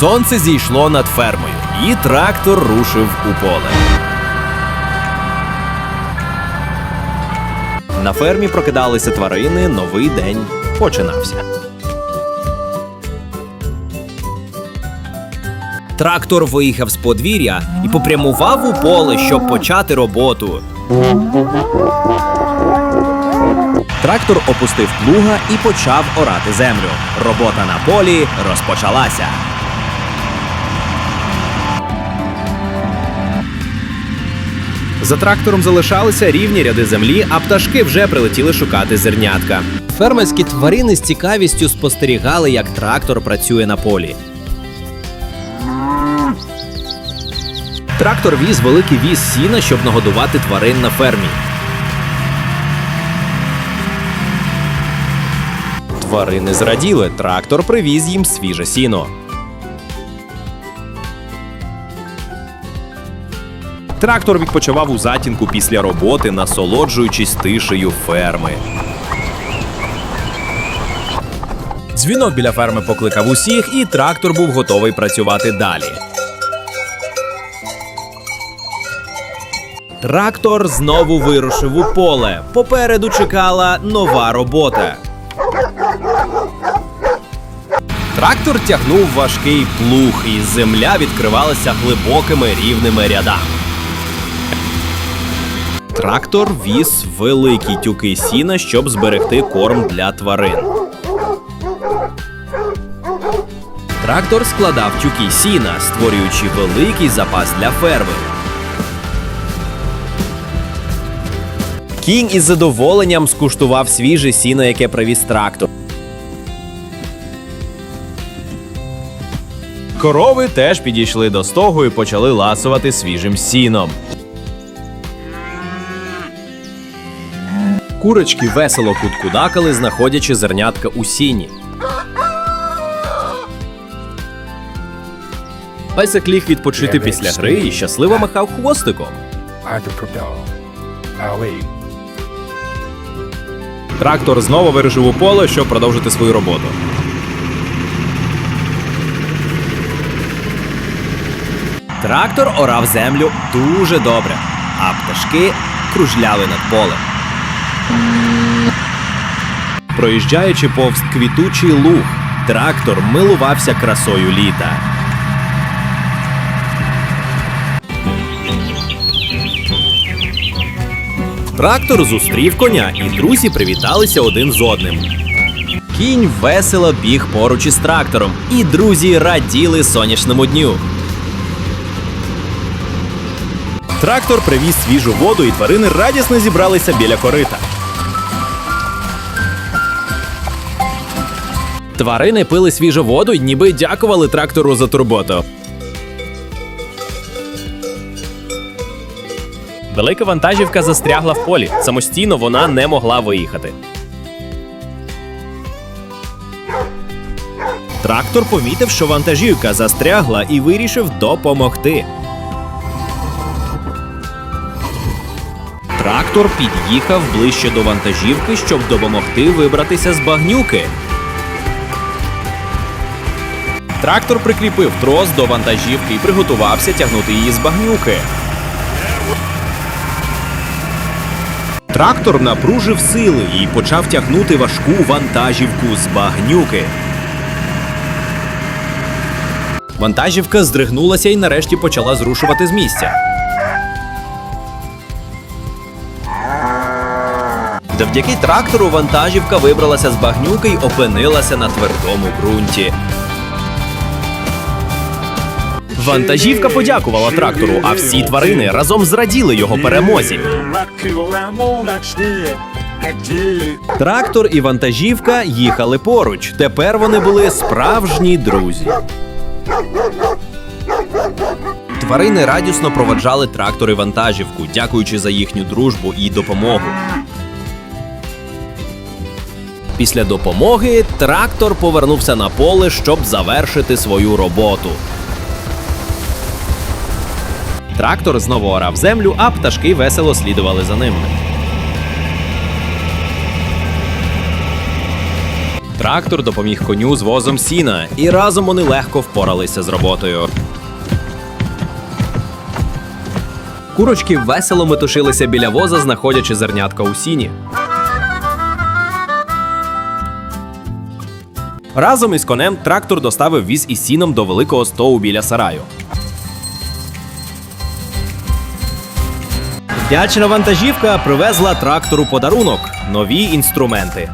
Сонце зійшло над фермою, і трактор рушив у поле. На фермі прокидалися тварини, новий день починався. Трактор виїхав з подвір'я і попрямував у поле, щоб почати роботу. Трактор опустив плуга і почав орати землю. Робота на полі розпочалася. За трактором залишалися рівні ряди землі, а пташки вже прилетіли шукати зернятка. Фермерські тварини з цікавістю спостерігали, як трактор працює на полі. Трактор віз великий віз сіна, щоб нагодувати тварин на фермі. Тварини зраділи. Трактор привіз їм свіже сіно. Трактор відпочивав у затінку після роботи, насолоджуючись тишею ферми. Дзвінок біля ферми покликав усіх, і трактор був готовий працювати далі. Трактор знову вирушив у поле. Попереду чекала нова робота. Трактор тягнув важкий плуг, і земля відкривалася глибокими рівними рядами. Трактор віз великі тюки сіна, щоб зберегти корм для тварин. Трактор складав тюки сіна, створюючи великий запас для ферми. Кінь із задоволенням скуштував свіже сіно, яке привіз трактор. Корови теж підійшли до стогу і почали ласувати свіжим сіном. Курочки весело куткудакали, знаходячи зернятка у сіні. Песик ліг відпочити після гри і щасливо махав хвостиком. Трактор знову вирушив у поле, щоб продовжити свою роботу. Трактор орав землю дуже добре, а пташки кружляли над полем. Проїжджаючи повз квітучий луг, трактор милувався красою літа. Трактор зустрів коня, і друзі привіталися один з одним. Кінь весело біг поруч із трактором, і друзі раділи сонячному дню. Трактор привіз свіжу воду, і тварини радісно зібралися біля корита. Тварини пили свіжу воду ніби дякували трактору за турботу. Велика вантажівка застрягла в полі. Самостійно вона не могла виїхати. Трактор помітив, що вантажівка застрягла і вирішив допомогти. Трактор під'їхав ближче до вантажівки, щоб допомогти вибратися з багнюки. Трактор прикріпив трос до вантажівки і приготувався тягнути її з багнюки. Трактор напружив сили і почав тягнути важку вантажівку з багнюки. Вантажівка здригнулася і нарешті почала зрушувати з місця. Завдяки трактору вантажівка вибралася з багнюки й опинилася на твердому ґрунті. Вантажівка подякувала трактору, а всі тварини разом зраділи його перемозі. Трактор і вантажівка їхали поруч. Тепер вони були справжні друзі. Тварини радісно проводжали трактор і вантажівку, дякуючи за їхню дружбу і допомогу. Після допомоги трактор повернувся на поле, щоб завершити свою роботу. Трактор знову орав землю, а пташки весело слідували за ним. Трактор допоміг коню з возом сіна, і разом вони легко впоралися з роботою. Курочки весело метушилися біля воза, знаходячи зернятка у сіні. Разом із конем трактор доставив віз із сіном до великого стову біля сараю. Вдячна вантажівка привезла трактору подарунок нові інструменти.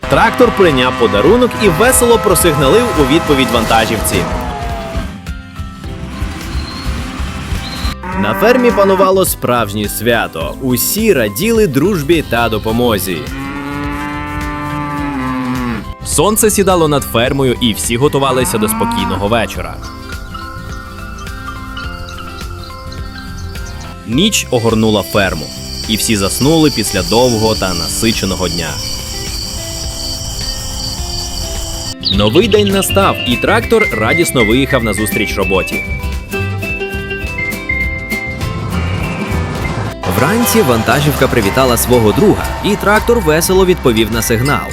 Трактор прийняв подарунок і весело просигналив у відповідь вантажівці. На фермі панувало справжнє свято. Усі раділи дружбі та допомозі. Сонце сідало над фермою, і всі готувалися до спокійного вечора. Ніч огорнула ферму, і всі заснули після довгого та насиченого дня. Новий день настав, і трактор радісно виїхав на зустріч роботі. Вранці вантажівка привітала свого друга, і трактор весело відповів на сигнал.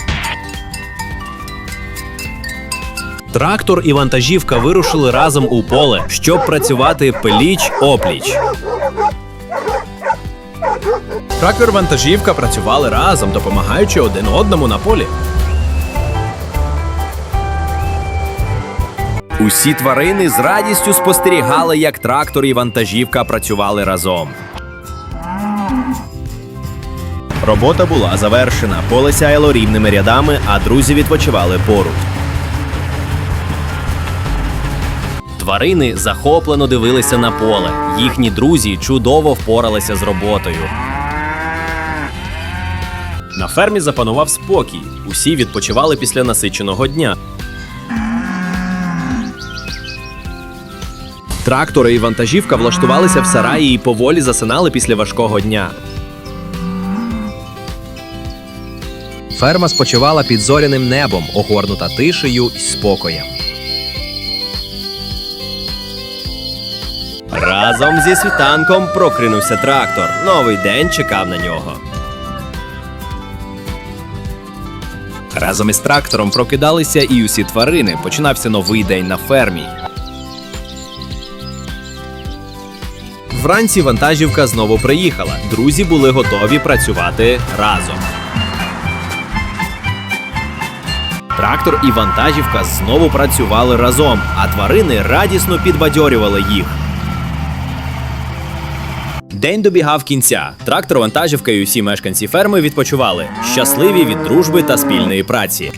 Трактор і вантажівка вирушили разом у поле, щоб працювати пліч опліч. Трактор вантажівка працювали разом, допомагаючи один одному на полі. Усі тварини з радістю спостерігали, як трактор і вантажівка працювали разом. Робота була завершена, поле сяяло рівними рядами, а друзі відпочивали поруч. Тварини захоплено дивилися на поле. Їхні друзі чудово впоралися з роботою. На фермі запанував спокій. Усі відпочивали після насиченого дня. Трактори і вантажівка влаштувалися в сараї і поволі засинали після важкого дня. Ферма спочивала під зоряним небом, огорнута тишею і спокоєм. Разом зі світанком прокринувся трактор. Новий день чекав на нього. Разом із трактором прокидалися і усі тварини. Починався новий день на фермі. Вранці вантажівка знову приїхала. Друзі були готові працювати разом. Трактор і вантажівка знову працювали разом, а тварини радісно підбадьорювали їх. День добігав кінця. Трактор, вантажівка і усі мешканці ферми відпочивали, щасливі від дружби та спільної праці.